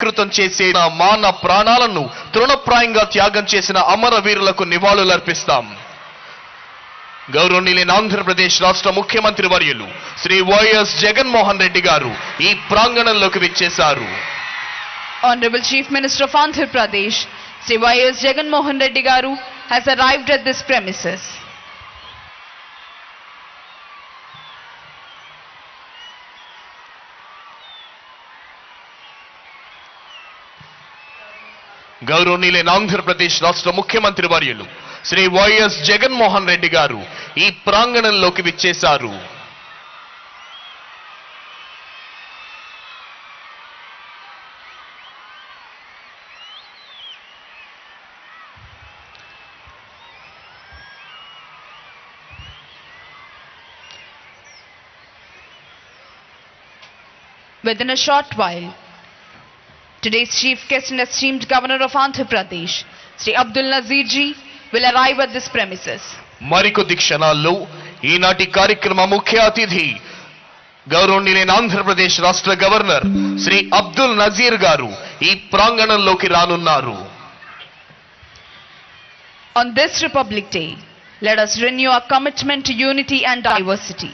కృతం చేసే నా మాన ప్రాణాలను తృణప్రాయంగా త్యాగం చేసిన అమరవీరులకు నివాళులర్పిస్తాం గౌరవనీయులైన ఆంధ్రప్రదేశ్ రాష్ట్ర ముఖ్యమంత్రి వర్యులు శ్రీ వైఎస్ జగన్మోహన్ రెడ్డి గారు ఈ ప్రాంగణంలోకి విచ్చేశారు Honorable Chief Minister of Andhra Pradesh, Sri Y.S. Jagan Mohan Reddy Garu, has arrived at this premises. గౌరవనీయులైన ఆంధ్రప్రదేశ్ రాష్ట్ర ముఖ్యమంత్రి వర్యులు శ్రీ వైఎస్ జగన్మోహన్ రెడ్డి గారు ఈ ప్రాంగణంలోకి విచ్చేశారు. Within a short while, today's chief guest and esteemed governor of Andhra Pradesh, Sri Abdul Nazir ji, will arrive at this premises. మరికొద్ది క్షణాల్లో ఈనాటి కార్యక్రమ ముఖ్య అతిథి గౌరవనీయులైన ఆంధ్రప్రదేశ్ రాష్ట్ర గవర్నర్ శ్రీ అబ్దుల్ నజీర్ గారు ఈ ప్రాంగణంలోకి రానున్నారు On this Republic Day, let us renew our commitment to unity and diversity.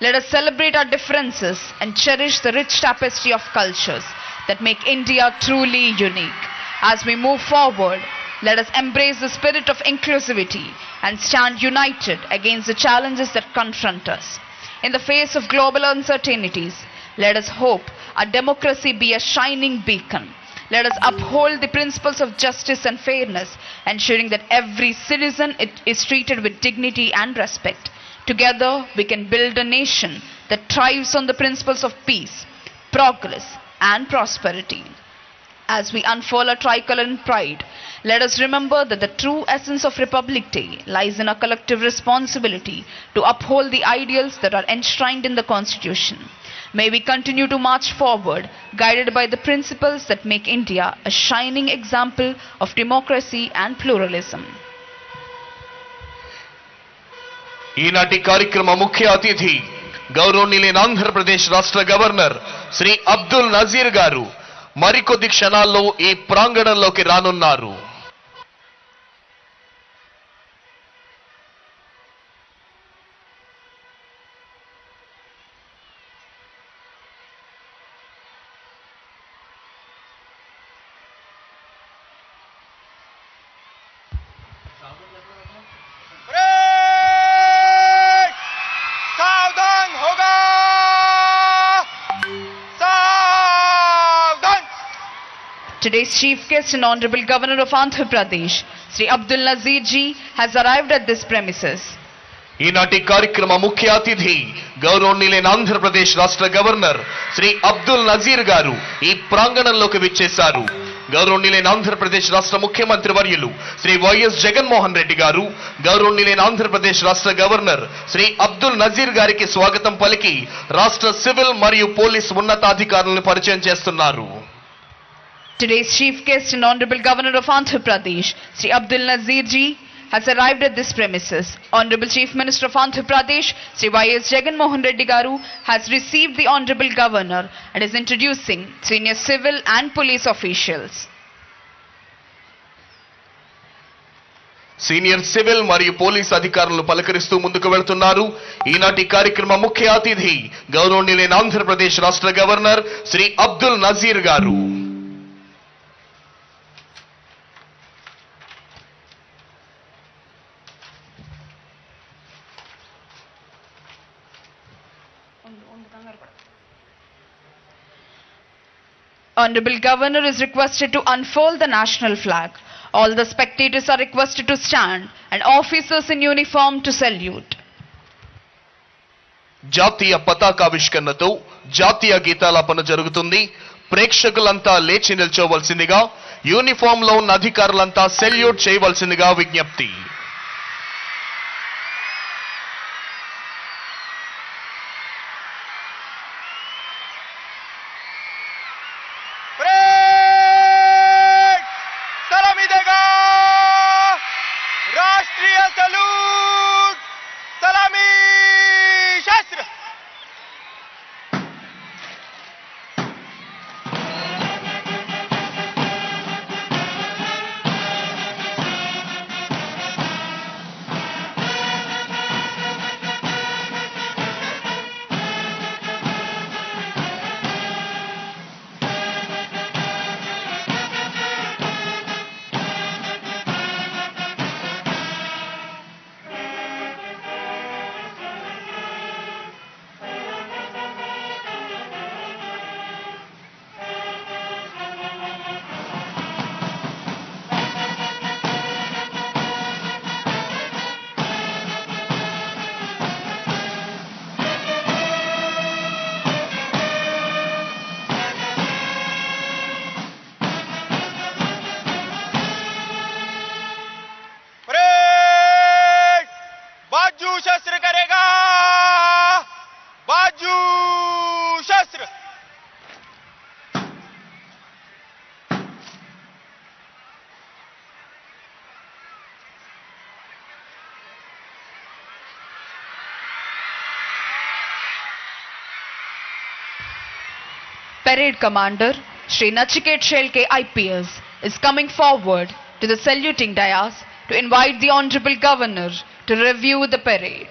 Let us celebrate our differences and cherish the rich tapestry of cultures that make India truly unique. As we move forward, let us embrace the spirit of inclusivity and stand united against the challenges that confront us. In the face of global uncertainties, let us hope our democracy be a shining beacon. Let us uphold the principles of justice and fairness, ensuring that every citizen is treated with dignity and respect. Together, we can build a nation that thrives on the principles of peace, progress, and prosperity. As we unfurl our tricolor in pride, let us remember that the true essence of Republic Day lies in our collective responsibility to uphold the ideals that are enshrined in the Constitution. May we continue to march forward, guided by the principles that make India a shining example of democracy and pluralism. ఈనాటి కార్యక్రమ ముఖ్య అతిథి గౌరవనీయులైన ఆంధ్రప్రదేశ్ రాష్ట్ర governor Shri Abdul Nazir గారు మరికొద్ది క్షణాల్లో ఈ ప్రాంగణంలోకి రానున్నారు. Today's chief guest and Honorable Governor of Andhra Pradesh, Sri Abdul Nazir ji, has arrived at this premises. ఈనాటి కార్యక్రమ ముఖ్య అతిథి గౌరవనీయులైన ఆంధ్రప్రదేశ్ రాష్ట్ర గవర్నర్ శ్రీ అబ్దుల్ నజీర్ గారు ఈ ప్రాంగణంలోకి విచ్చేశారు గౌరవనీయులైన ఆంధ్రప్రదేశ్ రాష్ట్ర ముఖ్యమంత్రి వర్యులు శ్రీ వైఎస్ జగన్మోహన్ రెడ్డి గారు గౌరవనీయులైన ఆంధ్రప్రదేశ్ రాష్ట్ర గవర్నర్ శ్రీ అబ్దుల్ నజీర్ గారికి స్వాగతం పలికి రాష్ట్ర సివిల్ మరియు పోలీస్ ఉన్నతాధికారులను పరిచయం చేస్తున్నారు Today's chief guest and Honorable Governor of Andhra Pradesh, Sri Abdul Nazir ji, has arrived at this premises. Honorable Chief Minister of Andhra Pradesh, Sri Y.S. Jagan Mohan Reddy Garu, has received the Honorable Governor and is introducing senior civil and police officials. Senior civil మరియు police అధికారులు పలకరిస్తూ ముందుకు వెళ్తున్నారు ఈనాటి కార్యక్రమ ముఖ్య అతిథి గౌరవనీయులైన ఆంధ్రప్రదేశ్ రాష్ట్ర గవర్నర్ శ్రీ అబ్దుల్ నజీర్ గారు Honorable Governor is requested to unfold the national flag. All the spectators are requested to stand and officers in uniform to salute. జాతీయ పతాకావిష్కరణతో జాతీయ గీతాలాపన జరుగుతుంది ప్రేక్షకులంతా లేచి నిల్చోవలసిందిగా యూనిఫామ్లో ఉన్న అధికారులంతా సెల్యూట్ చేయవలసిందిగా విజ్ఞప్తి ¡Hasta luego! parade commander, Sri Nachiket Shelke IPS, is coming forward to the saluting dais to invite the Honorable Governor to review the parade.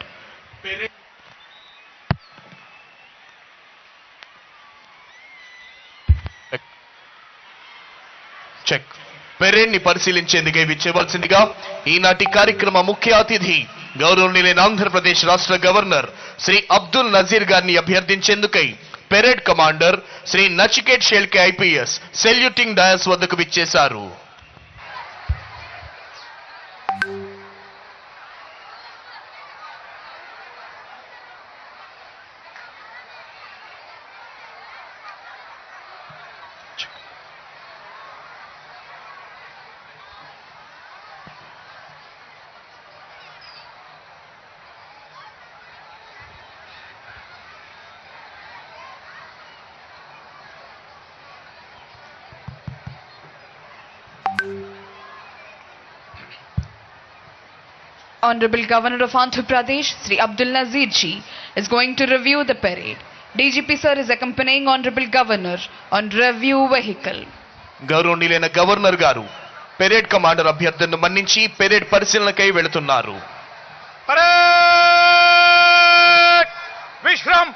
Check parade ని పరిశీలించేందుకే విచ్చేవలసిందిగా ఈనాటి కార్యక్రమ ముఖ్య అతిథి గౌరవనీయులైన ఆంధ్రప్రదేశ్ రాష్ట్ర గవర్నర్ శ్రీ అబ్దుల్ నజీర్ గారిని అభ్యర్థించేందుకై parade commander Shri Nachiket Shelke IPS saluting dais వద్దకు విచ్చేశారు. Honorable Governor of Andhra Pradesh, Sri Abdul Nazir ji, is going to review the parade. DGP sir is accompanying Honorable Governor on review vehicle. గౌరవనీయులైన governor గారు parade commander అభ్యర్థులను మన్నించి parade పరిశీలనకై వెళుతున్నారు విశ్రామ్